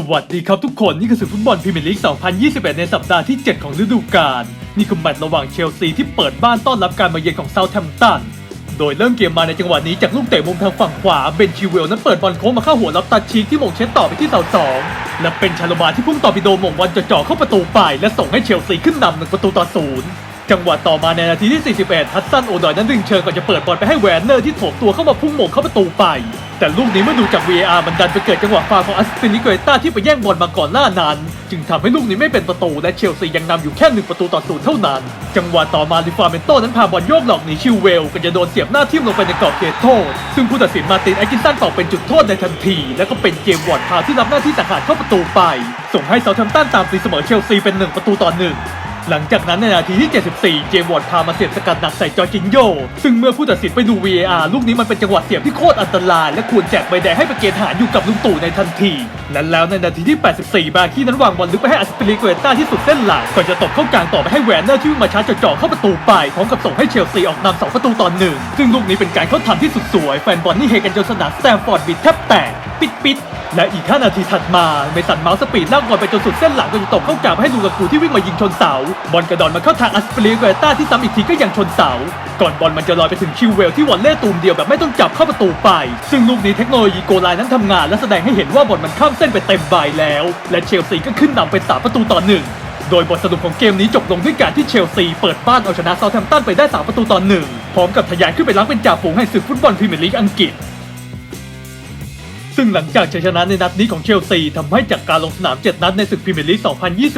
สวัสดีครับทุกคนนี่คือศึกฟุตบอลพรีเมียร์ลีก 2021 ในสัปดาห์ที่ 7 ของฤดูกาลนี่คือแมตช์ระหว่างเชลซีที่เปิดบ้านต้อนรับการมาเยือนของเซาท์แฮมป์ตัน โดยเริ่มเกมมาในจังหวะนี้จากลูกเตะมุมทางฝั่งขวาเบนชิเวลนั้นเปิดบอลโค้งมาเข้าหัวรับตัดชีกที่มงเช็ดต่อไปที่เสาสองและเป็นชาลบาที่พุ่งต่อไปโดมงบอลจ่อเข้าประตูไปและส่งให้เชลซีขึ้นนำหนึ่งประตูต่อศูนย์จังหวะต่อมาในนาทีที่ 41 ฮัตสันโอดอยนั้นดึงเชิงก่อนจะเปิดบอลไปให้แวนเนอร์ที่โถมตัวเข้ามาพุ่งมงเข้าประตูไป แต่ลูกนี้เมื่อดูจาก VAR มันดันไปเกิดจังหวะฟาของอัสตินิเกเต้าที่ไปแย่งบอลมาก่อนหน้านั้น จึงทำให้ลูกนี้ไม่เป็นประตูและเชลซียังนำอยู่แค่หนึ่งประตูต่อศูนย์เท่านั้น จังหวะต่อมาลิฟาเมนโต้นั้นพาบอลโยกหลอกหนีชิวเวลก็จะโดนเสียบหน้าทิ่มลงไปในกรอบเขตโทษ ซึ่งผู้ตัดสินมาตินแอกินสันตอกเป็นจุดโทษในทันที และก็เป็นเกมวอร์ดพาที่รับหน้าที่สังหารเข้าประตูไป ส่งให้เซาท์แฮมป์ตันตามตีเสมอเชลซีเป็นหนึ่งประตูต่อหนึ่ง หลังจากนั้นในนาทีที่ 74 เจมส์วอร์ดพามาเสียบสกัดหนักใส่จอร์จินโย ซึ่งเมื่อผู้ตัดสินไปดู VAR ลูกนี้มันเป็นจังหวะเสียบที่โคตรอันตราย และควรแจกใบแดงให้ไปเกณฑ์ทหารอยู่กับลุงตู่ในทันที และแล้วในนาทีที่ 84 บาคีนั้นวางบอลลึกไปให้อัสปิลิเกต้าที่สุดเส้นหลังก่อนจะตบเข้ากลางต่อไปให้แวนเนอร์ที่วิ่งมาชาร์จจ่อเข้าประตูไปพร้อมกับส่งให้เชลซีออกนำสองประตูต่อหนึ่งซึ่งลูกนี้เป็นการเข้าทำที่สุดสวยแฟนบอลนี่เฮกันจนสนามสแตมฟอร์ดบิดแทบแตกปิดปิดและอีก 5 นาทีถัดมาเมสันเมาส์สปีดลากบอลไปจนสุดเส้นหลังจนตกเข้ากลางไปให้ลูกากูที่วิ่งมายิงชนเสา บอลกระดอนมาเข้าทางอัสเปรีเกต้าที่ซ้ำอีกทีก็ยังชนเสา ก่อนบอลมันจะลอยไปถึงคิวเวลที่วอลเล่ตูมเดียวแบบไม่ต้องจับเข้าประตูไป ซึ่งลูกนี้เทคโนโลยีโกลไลน์นั้นทำงาน และแสดงให้เห็นว่าบอลมันข้ามเส้นไปเต็มใบแล้ว และเชลซีก็ขึ้นนำเป็นสามประตูต่อหนึ่งโดยบทสรุปของเกมนี้จบลงด้วยการที่เชลซีเปิดบ้านเอาชนะเซาท์แฮมป์ตันไปได้3ประตูต่อหนึ่งพร้อมกับทะยานขึ้นไปล้างเป็นจ่าฝูงให้ศึกฟุตบอลพรีเมียร์ลีกอังกฤษ ซึ่งหลังจากชัยชนะในนัดนี้ของเชลซีทำให้จากการลงสนาม 7 นัดในศึกพรีเมียร์ลีก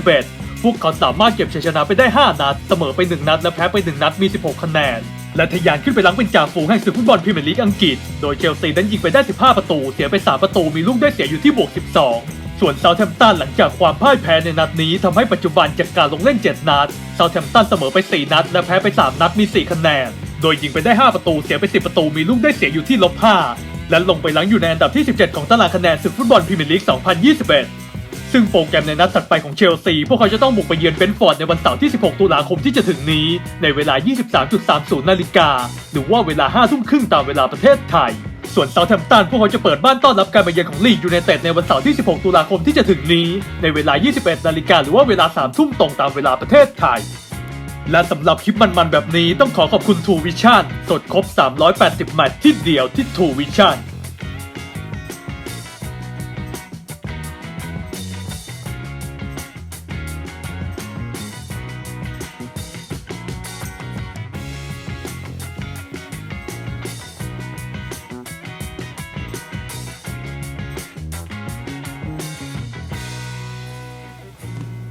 2021 พวกเขาสามารถเก็บชัยชนะไปได้ 5 นัด เสมอไป 1 นัด และแพ้ไป 1 นัดมี 16 คะแนน และทะยานขึ้นไปล้างเป็นจ่าฝูงให้ศึกฟุตบอลพรีเมียร์ลีกอังกฤษ โดยเชลซีนั้นยิงไปได้ 15 ประตู เสียไป 3 ประตู มีลูกได้เสียอยู่ที่บวก 12ส่วนเซาท์แฮมป์ตันหลังจากความพ่ายแพ้ในนัดนี้ทำให้ปัจจุบันจากการลงเล่น 7 นัดเซาท์แฮมป์ตันเสมอไป 4 นัด และแพ้ไป 3 นัดมี 4 คะแนน โดยยิงไปได้ 5 ประตูเสียไป 10 ประตูมีลูกได้เสียอยู่ที่ลบ5 และลงไปหลังอยู่ในอันดับที่ 17 ของตารางคะแนนศึกฟุตบอลพรีเมียร์ลีก 2021 ซึ่งโปรแกรมในนัดถัดไปของเชลซี พวกเขาจะต้องบุกไปเยือนเบนฟอร์ดในวันเสาร์ที่ 16 ตุลาคมที่จะถึงนี้ ในเวลา 23.30 นาฬิกา หรือว่าเวลา 5 ทุ่มครึ่งตามเวลาประเทศไทย ส่วนเซาแฮมป์ตันพวกเขาจะเปิดบ้านต้อนรับการมาเยือนของลีดยูไนเต็ดในวันเสาร์ที่ 16 ตุลาคมที่จะถึงนี้ ในเวลา 21 นาฬิกาหรือว่าเวลา 3 ทุ่มตรงตามเวลาประเทศไทย และสำหรับคลิปมันๆแบบนี้ต้องขอขอบคุณ True Vision สดครบ 380 แมตช์ที่เดียวที่ True Vision